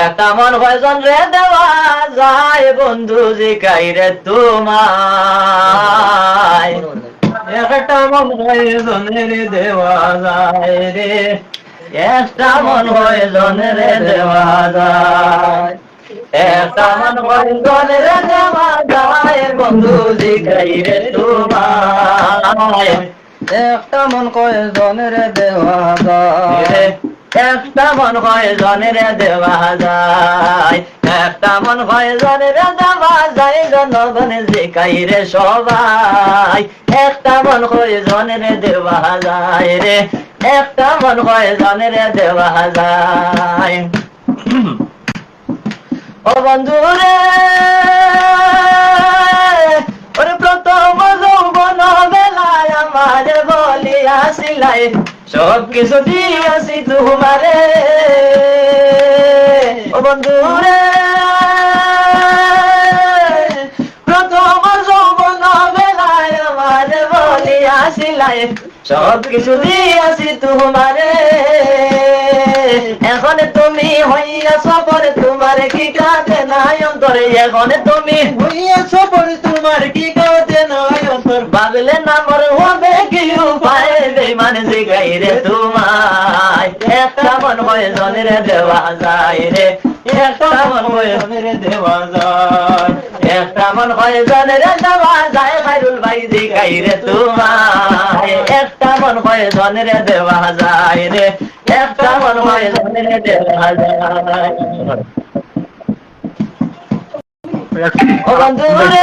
একটা মন কয়জন রে দেওয়া যায়, বন্ধু জিকাই রে তোমায়? একটা মন কয়জন রে দেওয়া যায় রে, একটা মন কয়জন রে দেওয়া যায়। একটা মন কয়জন রে দেওয়া যায়, বন্ধু জিকাই রে তোমায়? একটা মন কয় জনের দেওয়া যায়। একটা মন হয় জনের দেওয়া যায় একটা মন হয় জনের দেওয়া যায় জনগণে জিকাই রে একটা মন হয় জনের দেওয়া যায় রে একটা দেওয়া যায় ও বন্ধু রে আমার বলিয়াছিলাই সব কিছু দিয়াছি তোমারে। ও প্রথম যৌবন বেলায় আমার বলিয়াছিলাই সব কিছু তোমারে। এখন তুমি হইয়াছ পরে তোমার কি কাটে নাই অন্তরে? এখন তুমি হইয়াছ পরে তোমার কি অন্তর ভাবলে না মর হবে কি উপায়? বেমান জিগাই রে তোমায়। একটা মন হয় জনের দেওয়া যায় রে। একটা মন হয় জনের দেওয়া যায়। একটা মন হয় জনের দেওয়া যায় খাইরুল ভাই জিগাই রে তোমায়। একটা মন হয় জনের দেওয়া যায় রে। একটা মন হয় জনের দেওয়া যায়। ও বন্ধু রে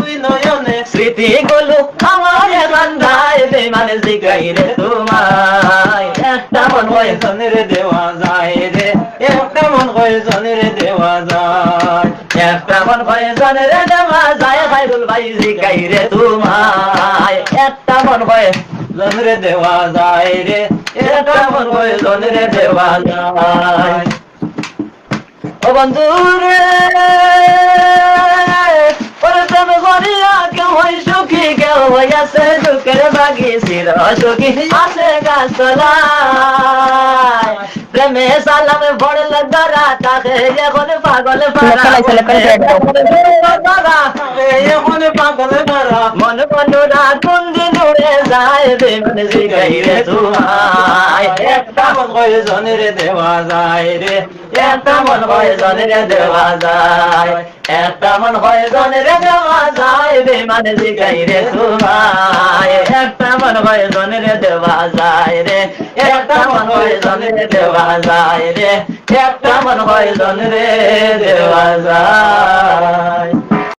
বান্ধায় বেমানে রে তোমায়। একটা মন হয় জনের দেওয়া যায় রে? একটা মন কয় জনের দেওয়া যায়? একটা মন হয় জনের দেওয়া যায় খাইরুল ভাই জিগাই রে তোমায়। একটা মন হয় জনের দেওয়া যায় রে? একটা মন হয় জনের দেওয়া যায়। ও বন্ধু রে দুঃখের বাগি চির সুখী আছে গাছতলায়। প্রেমে সালামে বড়ল ধরা তাকে এখন পাগল পারা এখন পাগল মারা মন মনুরা কোন যায় রে তোমায় একটা মন কয় জনের দেওয়া যায় রে একটা মন হয় জনের দেওয়া যায় একটা মন হয় জনের দেওয়া যায় বেমান জিগাই রে তোমায় একটা মন হয় জনের দেওয়া যায় রে একটা মন হয় জনের দেওয়া যায় রে একটা মন হয় জনের দেওয়া যায়